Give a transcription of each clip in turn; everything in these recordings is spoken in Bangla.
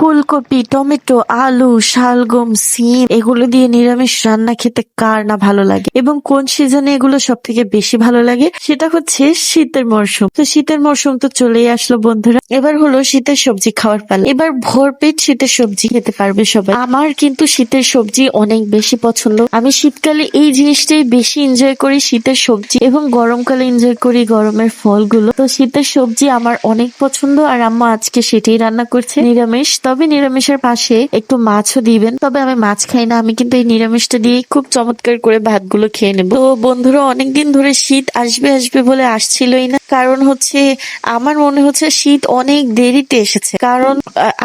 ফুলকপি, টমেটো, আলু, শালগম, সিম, এগুলো দিয়ে নিরামিষ রান্না খেতে কার না ভালো লাগে? এবং কোন সিজনে এগুলো সব থেকে বেশি ভালো লাগে? সেটা হচ্ছে শীতের মরশুম। তো শীতের মরশুম তো চলেই আসলো বন্ধুরা। এবার হলো শীতের সবজি খাওয়ার পালা। এবার ভরপেট শীতের সবজি খেতে পারবে সবাই। আমার কিন্তু শীতের সবজি অনেক বেশি পছন্দ। আমি শীতকালে এই জিনিসটাই বেশি এনজয় করি শীতের সবজি এবং গরমকালে এনজয় করি গরমের ফলগুলো। তো শীতের সবজি আমার অনেক পছন্দ আর আম্মা আজকে সেটাই রান্না করছে। নিরামিষ তবে নিরামিষের পাশে একটু মাছও দিবেন। তবে আমি মাছ খাই না, আমি কিন্তু এই নিরামিষটা দিয়ে খুব চমৎকার করে ভাতগুলো খেয়ে নেব। তো বন্ধুরা, অনেকদিন ধরে শীত আসবে আসবে বলে আসছিলই না। কারণ হচ্ছে, আমার মনে হচ্ছে শীত অনেক দেরিতে এসেছে। কারণ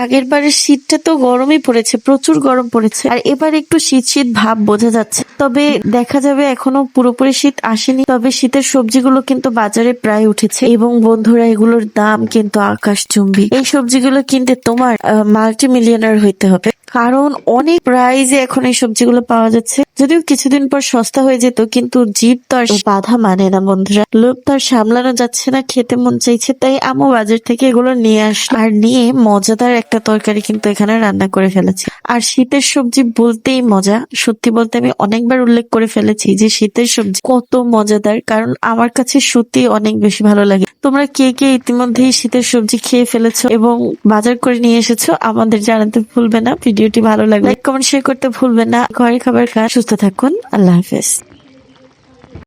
আগের বারের শীতটা তো গরমই পড়েছে, প্রচুর গরম পড়েছে। আর এবার একটু শীত শীত ভাব বোঝা যাচ্ছে। তবে দেখা যাবে এখনও পুরোপুরি শীত আসেনি, তবে শীতের সবজিগুলো কিন্তু বাজারে প্রায় উঠেছে। এবং বন্ধুরা, এগুলোর দাম কিন্তু আকাশচুম্বী। এই সবজিগুলো কিনতে তোমার মাল্টি মিলিয়নার হইতে হবে। কারণ অনেক প্রাইজে এখন এই সবজিগুলো পাওয়া যাচ্ছে। যদিও কিছুদিন পর সস্তা হয়ে যেত, কিন্তু জীব তো আর বাধা মানে না বন্ধুরা। লোভ তো আর সামলানো যাচ্ছে না, খেতে মন চাইছে, তাই আমু বাজার থেকে এগুলো নিয়ে আসলো। আর নিয়ে মজাদার একটা তরকারি কিন্তু এখানে রান্না করে ফেলেছি। আর শীতের সবজি বলতেই মজা। সত্যি বলতে আমি অনেকবার উল্লেখ করে ফেলেছি যে শীতের সবজি কত মজাদার, কারণ আমার কাছে সত্যি অনেক বেশি ভালো লাগে। তোমরা কে কে ইতিমধ্যেই শীতের সবজি খেয়ে ফেলেছো এবং বাজার করে নিয়ে এসেছ আমাদের জানাতে ভুলবে না। ভিডিওটি ভালো লাগলে লাইক কমেন্ট শেয়ার করতে ভুলবেন না। ঘরে খাবার খান সুস্থ থাকুন। আল্লাহ হাফেজ।